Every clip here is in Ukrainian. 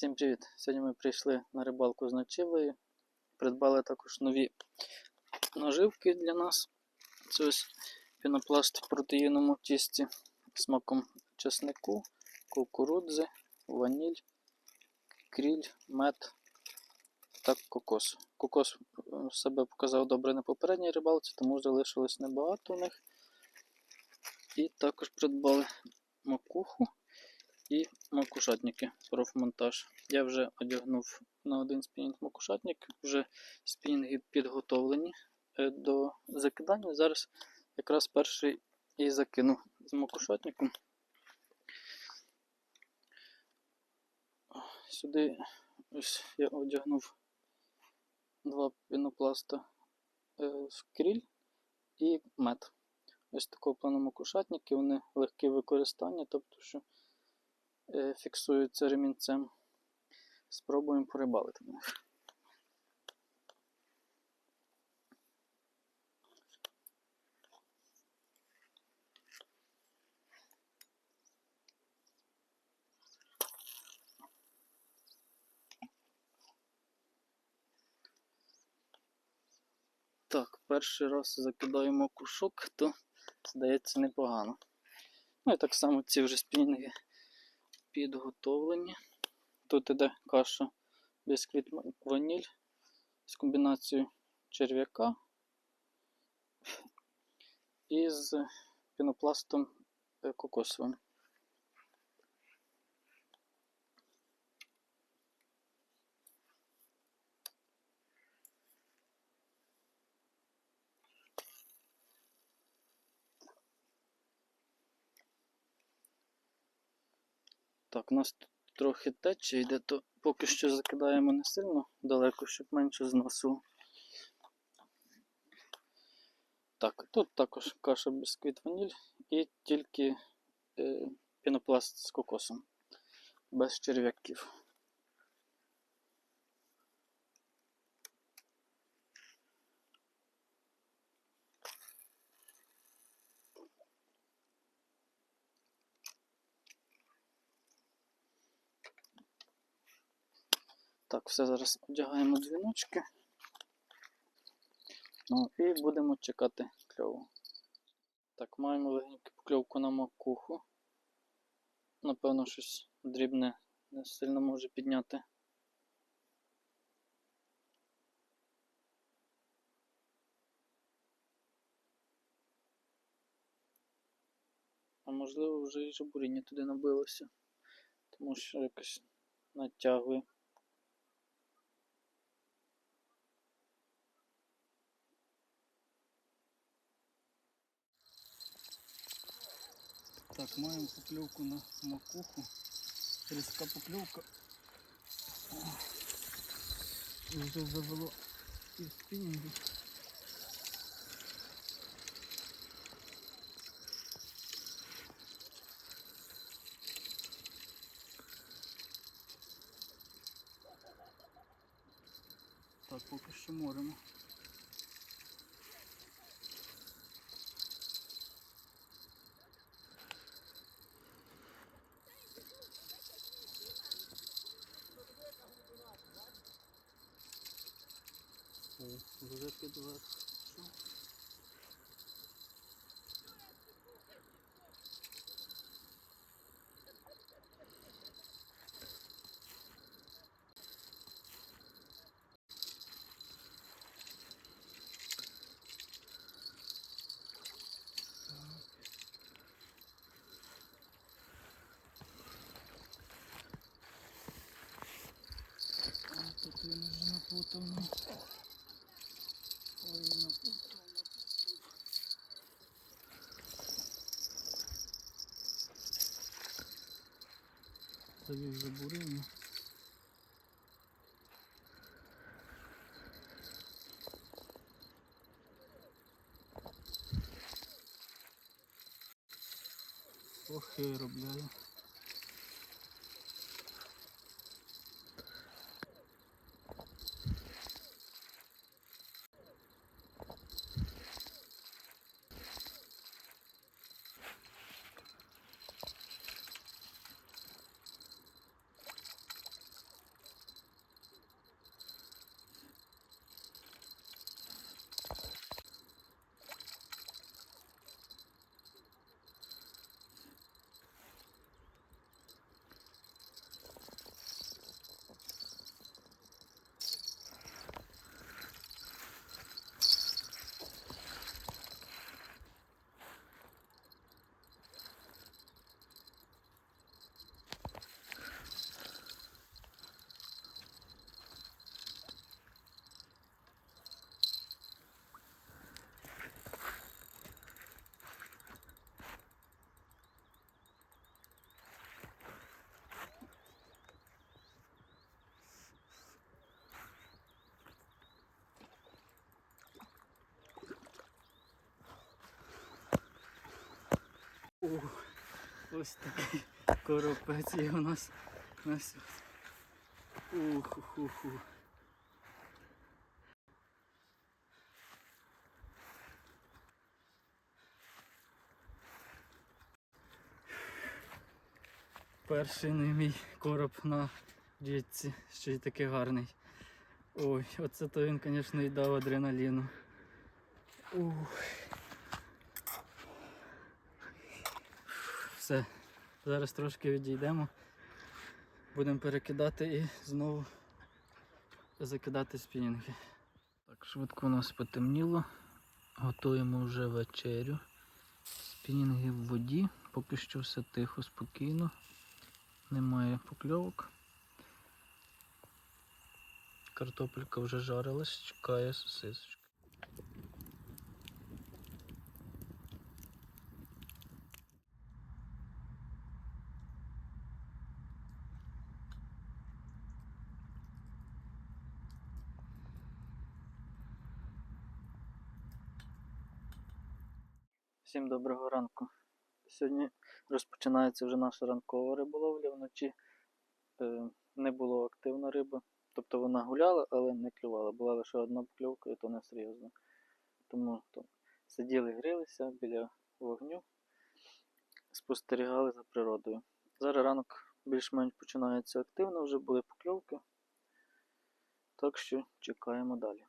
Всім привіт! Сьогодні ми прийшли на рибалку з ночівлею. Придбали також нові наживки для нас. Це ось пінопласт в протеїному тісті смаком чеснику, кукурудзи, ваніль, кріль, мед та кокос. Кокос е, себе показав добре на попередній рибалці, тому залишилось небагато у них. І також придбали макуху і макушатники профмонтаж. Я вже одягнув на один спінінг макушатник, вже спінінги підготовлені е, до закидання. Зараз якраз перший і закину з макушатником. Сюди ось я одягнув два пінопласта е, в кріль і мед. Ось такого плану макушатники, вони легкі в використанні, тобто що фіксуються ремінцем. Спробуємо порибалити на. Так, перший раз закидаємо кушок, то здається непогано. Ну і так само ці вже спінінги підготовлені. Тут іде каша бісквіт ваніль з комбінацією черв'яка і з пінопластом е, кокосовим. Так, у нас тут трохи тече йде, то поки що закидаємо не сильно далеко, щоб менше зносило. Так, тут також каша бісквіт ваніль і тільки е, пінопласт з кокосом, без черв'яків. Так, все зараз одягаємо дзвіночки. Ну і будемо чекати кльову. Так, маємо легеньку покльовку на макуху. Напевно, щось дрібне не сильно може підняти. А можливо вже і жабуріння туди набилося, тому що якось натягує. Так, маємо покльовку на макуху. Різка покльовка. Вже завело і спінінги. Так, поки що моримо. О, вже підверх. А тут він вже напутав. ну. Ой, напутав, напутав. Завів забурину. Ох, я робляю. Ось такий коропець є у нас на сьогодні. Ух, ух, ух, ух. Перший не мій короб на джитці, ще й такий гарний. Ой, оце то він, звісно, і дав адреналіну. Ух. Все, зараз трошки відійдемо. Будемо перекидати і знову закидати спінінги. Так, швидко у нас потемніло. Готуємо вже вечерю. Спінінги в воді. Поки що все тихо, спокійно. Немає покльовок. Картопелька вже жарилась, чекає сосисочки. Всім доброго ранку. Сьогодні розпочинається вже наша ранкова риболовля. Вночі е, не було активна риба. Тобто вона гуляла, але не клювала. Була лише одна покльовка і то не серйозно. Тому то, сиділи, грілися біля вогню, спостерігали за природою. Зараз ранок більш-менш починається активно, вже були покльовки. Так що чекаємо далі.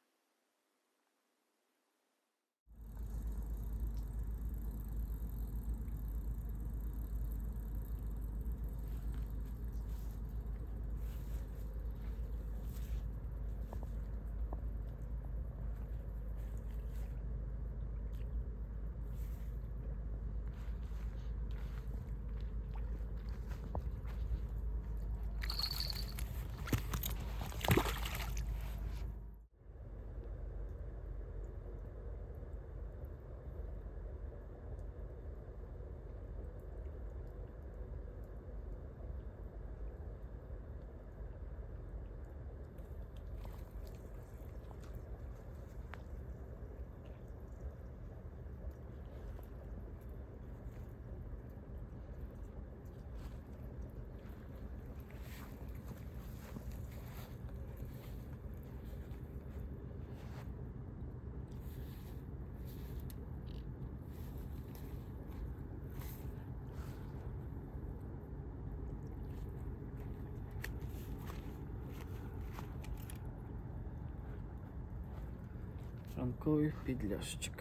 Ранковий підлящик.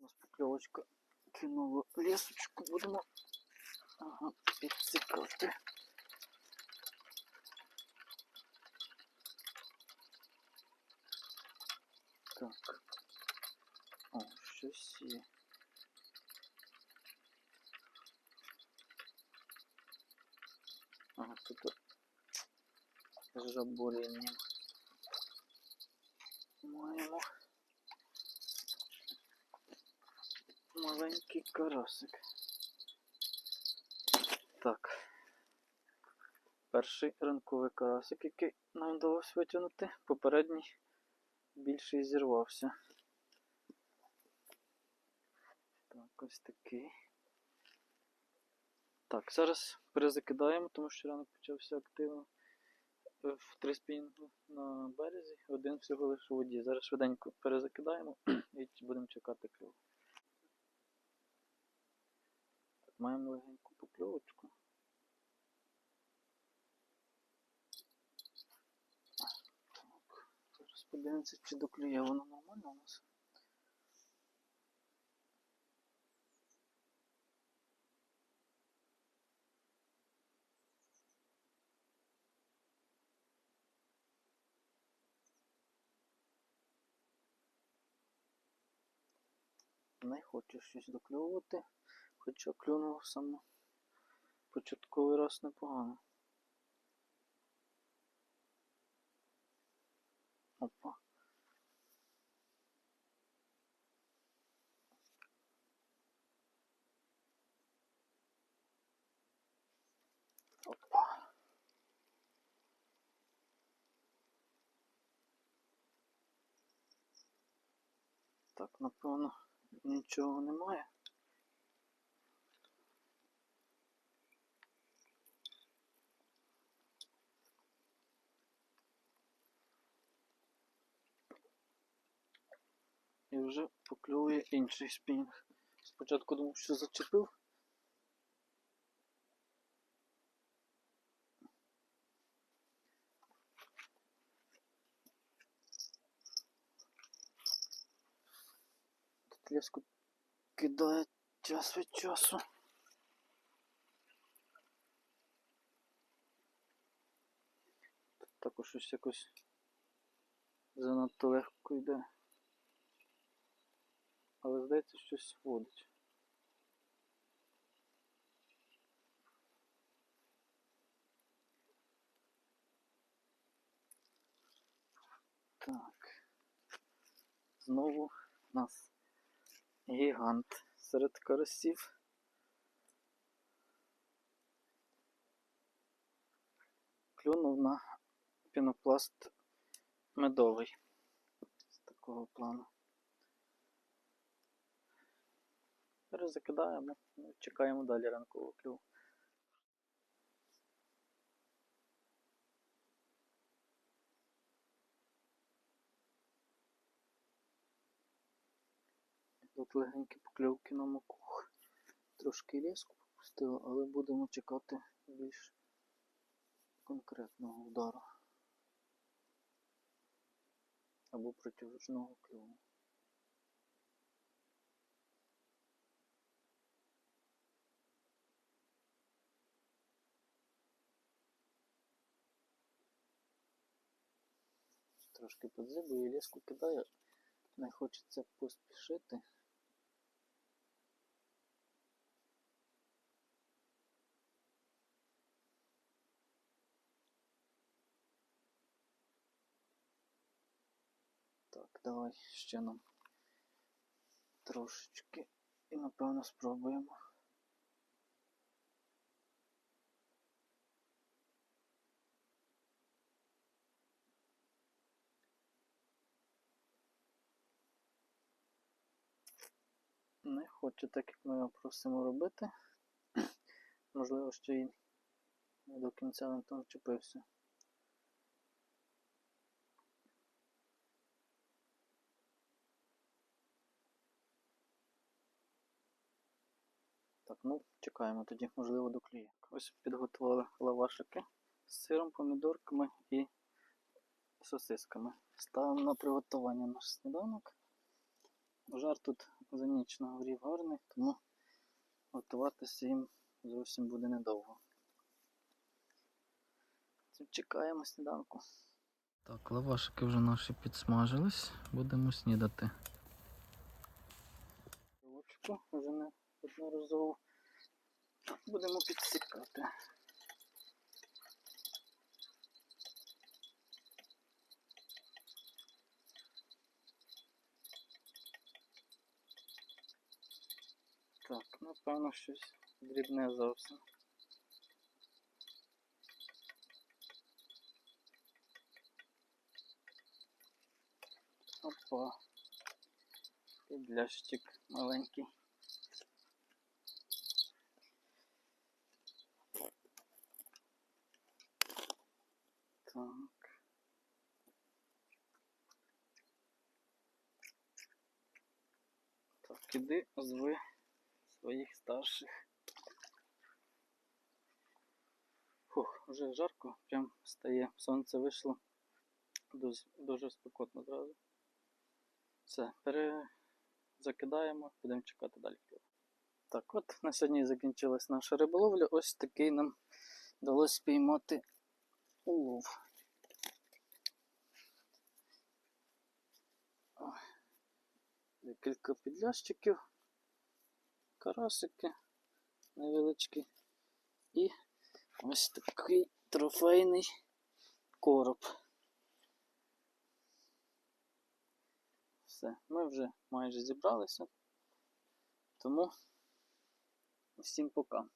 У нас покльовочка кинула лісочку, будемо ага, підсікати. Так. О, щось є. З жабурінням. Маємо маленький карасик. Так. Перший ранковий карасик, який нам вдалося витягнути, попередній більший зірвався. Так, ось такий. Так, зараз перезакидаємо, тому що ранок почався активно. В три спінгу на березі, один всього лише у воді. Зараз швиденько перезакидаємо і будемо чекати кльову. Маємо легеньку покльовочку. Так, зараз подивимося, чи доклює воно нормально у нас. Не хочу щось доклювати, хоча клюнув сам початковий раз непогано. Опа. Так, напевно нічого немає. І вже поклює інший спінг. Спочатку думав, що зачепив. Леску кидає час від часу. Тут також щось якось занадто легко йде. Але здається, щось водить. Так. Знову нас гігант серед карасів. Клюнув на пінопласт медовий з такого плану. Перезакидаємо, чекаємо далі ранкового клюву. Тут легенькі покльовки на макух. Трошки різко попустило, але будемо чекати більш конкретного удару. Або протяжного клюву. Трошки подзибую і ліску кидаю. Не хочеться поспішити. Так, давай ще нам трошечки і напевно спробуємо. Не хоче так, як ми його просимо робити. Можливо, ще й до кінця не там вчепився. Ну, чекаємо тоді, можливо, доклює. Ось підготували лавашики з сиром, помідорками і сосисками. Ставимо на приготування наш сніданок. Жар тут за ніч нагорів гарний, тому готуватися їм зовсім буде недовго. Чекаємо сніданку. Так, лавашики вже наші підсмажились, будемо снідати. Вже не одноразово будемо підсікати. Так, напевно, щось дрібне зовсім. Опа. Підлящик маленький. Так. Так, іди зви своїх старших. Фух, вже жарко, прям стає. Сонце вийшло. Дуже, дуже спекотно зразу. Все, перезакидаємо, будемо чекати далі. Так, от на сьогодні закінчилась наша риболовля. Ось такий нам вдалося спіймати улов. Ой. Декілька підлящиків, карасики невеличкі і ось такий трофейний короб. Все, ми вже майже зібралися, тому всім пока.